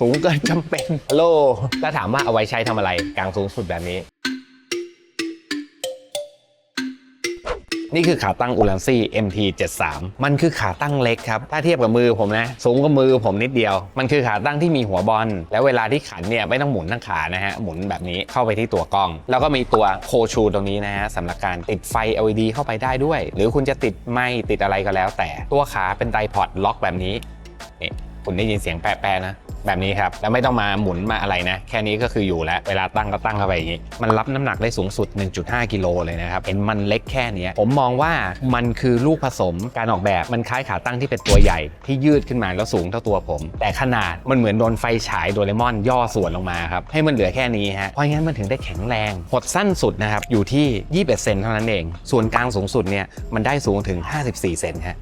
สูงเกินจำเป็นฮัลโหลแล้วถามว่าเอาไว้ใช้ทำอะไรกลางสูงสุดแบบนี้ นี่คือขาตั้งอูลันซี่ MT73 มันคือขาตั้งเล็กครับ ถ้าเทียบกับมือผมนะ สูงกว่ามือผมนิดเดียว มันคือขาตั้งที่มีหัวบอล แล้วเวลาที่ขันเนี่ยไม่ต้องหมุนทั้งขานะฮะ หมุนแบบนี้เข้าไปที่ตัวกล้อง แล้วก็มีตัวโคชูตรงนี้นะฮะสำหรับการติดไฟ LED เข้าไปได้ด้วย หรือคุณจะติดไม่ติดอะไรก็แล้ว แต่ ตัวขาเป็นไดพอดล็อกแบบนี้นี่คุณได้ยินเสียงแปะๆนะ แบบนี้ครับ แล้วไม่ต้องมาหมุนมาอะไรนะ แค่นี้ก็คืออยู่แล้ว เวลาตั้งก็ตั้งเข้าไปอย่างนี้ มันรับน้ำหนักได้สูงสุด 1.5 กิโลเลยนะครับ เห็นมันเล็กแค่นี้ผมมองว่ามันคือลูกผสมการออกแบบมันคล้ายขาตั้งที่เป็นตัวใหญ่ที่ยืดขึ้นมาแล้วสูงเท่าตัวผม แต่ขนาดมันเหมือนโดนไฟฉายโดเรมอนย่อส่วนลงมาครับให้มันเหลือแค่นี้ฮะเพราะงั้นมันถึงได้แข็งแรงหดสั้นสุดนะครับอยู่ที่ 21 เซนเท่านั้นเอง ส่วนกลางสูงสุดเนี่ยมันได้สูงถึง 54 เซนฮะ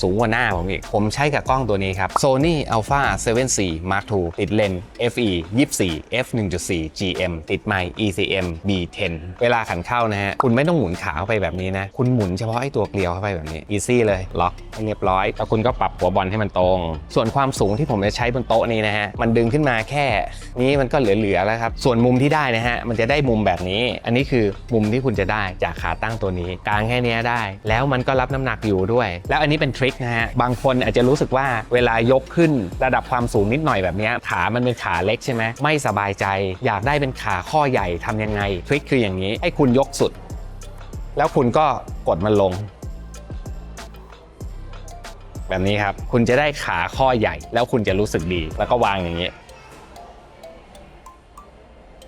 สูงกว่าหน้าผมอีก ผมใช้กับกล้องตัวนี้ครับ Sony Alpha 7 4 Mark II ติดเลนส์ FE 24 f 1.4 GM ติดไมค์ ECM B10 เวลาขันเข้านะฮะ คุณไม่ต้องหมุนขาเข้าไปแบบนี้นะ คุณหมุนเฉพาะไอ้ตัวเกลียวเข้าไปแบบนี้ easy เลย ล็อกให้เรียบร้อย แล้วคุณก็ปรับหัวบอลให้มันตรง ส่วนความสูงที่ผมจะใช้บนโต๊ะนี้นะฮะ มันดึงขึ้นมาแค่นี้มันก็เหลือๆแล้วครับ ส่วนมุมที่ได้นะฮะ มันจะได้มุมแบบนี้ อันนี้คือมุมที่คุณจะได้จากขาตั้งตัวนี้ กลางแค่เนี้ยได้ แล้วมันก็รับน้ำหนักอยู่ด้วย แล้วอันนี้เป็นทรคนะฮะบางคนอาจจะรู้สึกว่าเวลายกขึ้นระดับความสูงนิดหน่อยแบบนี้ขามันเป็นขาเล็กใช่ไหมไม่สบายใจ อยากได้เป็นขาข้อใหญ่ทำยังไงทริคคืออย่างนี้ ให้คุณยกสุด แล้วคุณก็กดมันลง แบบนี้ครับ คุณจะได้ขาข้อใหญ่ แล้วคุณจะรู้สึกดี แล้วก็วางอย่างนี้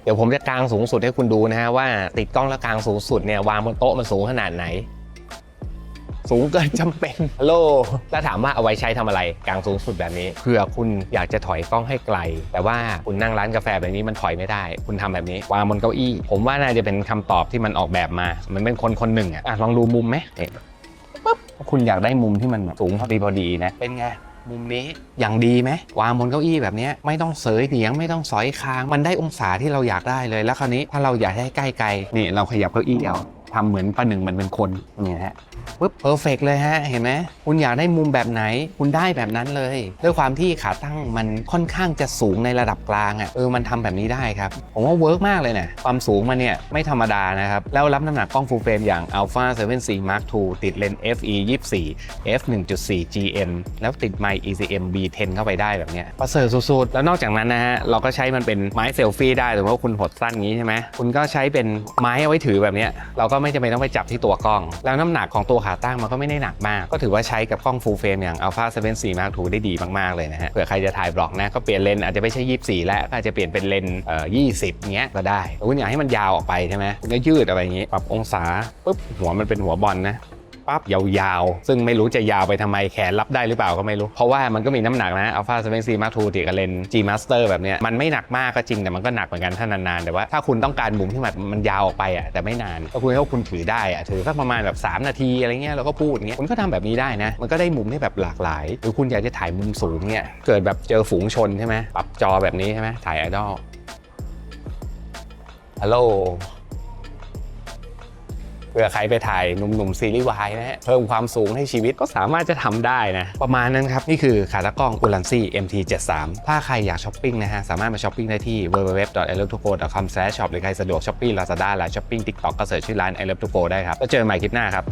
เดี๋ยวผมจะกลางสูงสุดให้คุณดูนะฮะว่าติดกล้องแล้วกลางสูงสุดเนี่ยวางบนโต๊ะมันสูงขนาดไหน สูงเกินจำเป็นฮัลโหลแล้วถามว่าเอาไว้ใช้ทำอะไรกลางสูงสุดแบบนี้เผื่อคุณอยากจะถอยกล้องให้ไกล แต่ว่าคุณนั่งร้านกาแฟแบบนี้มันถอยไม่ได้ คุณทำแบบนี้วางบนเก้าอี้ ผมว่าน่าจะเป็นคำตอบที่มันออกแบบมา มันเป็นคนคนหนึ่งอะอะลองดูมุมไหมเนี่ยปุ๊บคุณอยากได้มุมที่มันแบบสูงพอดีพอดีนะเป็นไงมุมนี้อย่างดีไหมวางบนเก้าอี้แบบเนี้ยไม่ต้องเสยเหนียงไม่ต้องสอยคาง มันได้องศาที่เราอยากได้เลยแล้วคราวนี้ถ้าเราอยากให้ใกล้ไกลนี่เราขยับเก้าอี้เอา ทำเหมือนประหนึ่งมันเป็นคนเนี่ยฮะปึ๊บเพอร์เฟกเลยฮะ เห็นไหมคุณอยากได้มุมแบบไหน คุณได้แบบนั้นเลย ด้วยความที่ขาตั้งมันค่อนข้างจะสูงในระดับกลางอะ่ะเออมันทำแบบนี้ได้ครับ ผมว่าเวิร์กมากเลยนะความสูงมันเนี่ยไม่ธรรมดานะครับ แล้วรับน้ำหนักกล้อง full frame อย่าง Alpha 7 4 Mark II ติดเลนส์ FE 24 f 1.4 GM แล้วติดไมค์ ECM B10 เข้าไปได้แบบเนี้ยประเสริฐสุดๆ แล้วนอกจากนั้นนะฮะเราก็ใช้มันเป็นไม้เซลฟี่ได้สมมติว่าคุณหดสั้นงี้ใช่ไหมคุณก็ใช้เป็นไม้เอาไว้ถือแบบเนี้ยเราก็็ไม่จำเป็นต้องไปจับที่ตัวกล้อง แล้วน้ำหนักของตัวขาตั้งมันก็ไม่ได้หนักมาก ก็ถือว่าใช้กับกล้องฟูลเฟรมอย่าง Alpha 7 4 Mark II ได้ดีมากๆเลยนะฮะเผื่อใครจะถ่ายบล็อกนะก็เปลี่ยนเลนส์อาจจะไม่ใช่ 24 แล้วก็อาจจะเปลี่ยนเป็นเลนส์เอ่อ20เงี้ยก็ได้คุณอยากให้มันยาวออกไปใช่ไหมคุณก็ยืดอะไรอย่างงี้ปรับองศาปุ๊บหัวมันเป็นหัวบอลนะ ปั๊บยาวๆ ซึ่งไม่รู้จะยาวไปทำไมแขนรับได้หรือเปล่าก็ไม่รู้ เพราะว่ามันก็มีน้ำหนักนะ Alpha 7 4 Mark II ติดกับเลน G Master แบบเนี้ยมันไม่หนักมากก็จริงแต่มันก็หนักเหมือนกันถ้านานๆแต่ว่าถ้าคุณต้องการมุมที่มันมันยาวออกไปอะแต่ไม่นานก็คุณก็คุณถือได้อะถือสักประมาณแบบ 3 นาทีอะไรเงี้ยแล้วก็พูดอย่างเงี้ยคุณก็ทำแบบนี้ได้นะ มันก็ได้มุมที่แบบหลากหลาย หรือคุณอยากจะถ่ายมุมสูงเนี่ยเกิดแบบเจอฝูงชนใช่ไหมปรับจอแบบนี้ใช่ไหมถ่ายไอดอลฮัลโหล ผื่อใครไปถ่ายหนุ่มๆซีรีส์วายนะฮะเพิ่มความสูงให้ชีวิตก็สามารถจะทำได้นะประมาณนั้นครับ นี่คือขาตั้งกล้องอุลันซี่ MT73 ถ้าใครอยากช้อปปิ้งนะฮะสามารถมาช้อปปิ้งได้ที่ www.ilovetogo.com/shop หรือใครสะดวกช้อปปี้ Lazada และช้อปปิ้ง TikTok ก็เสิร์ชชื่อร้าน i love to go ได้ครับแล้วเจอกันใหม่คลิปหน้าครับ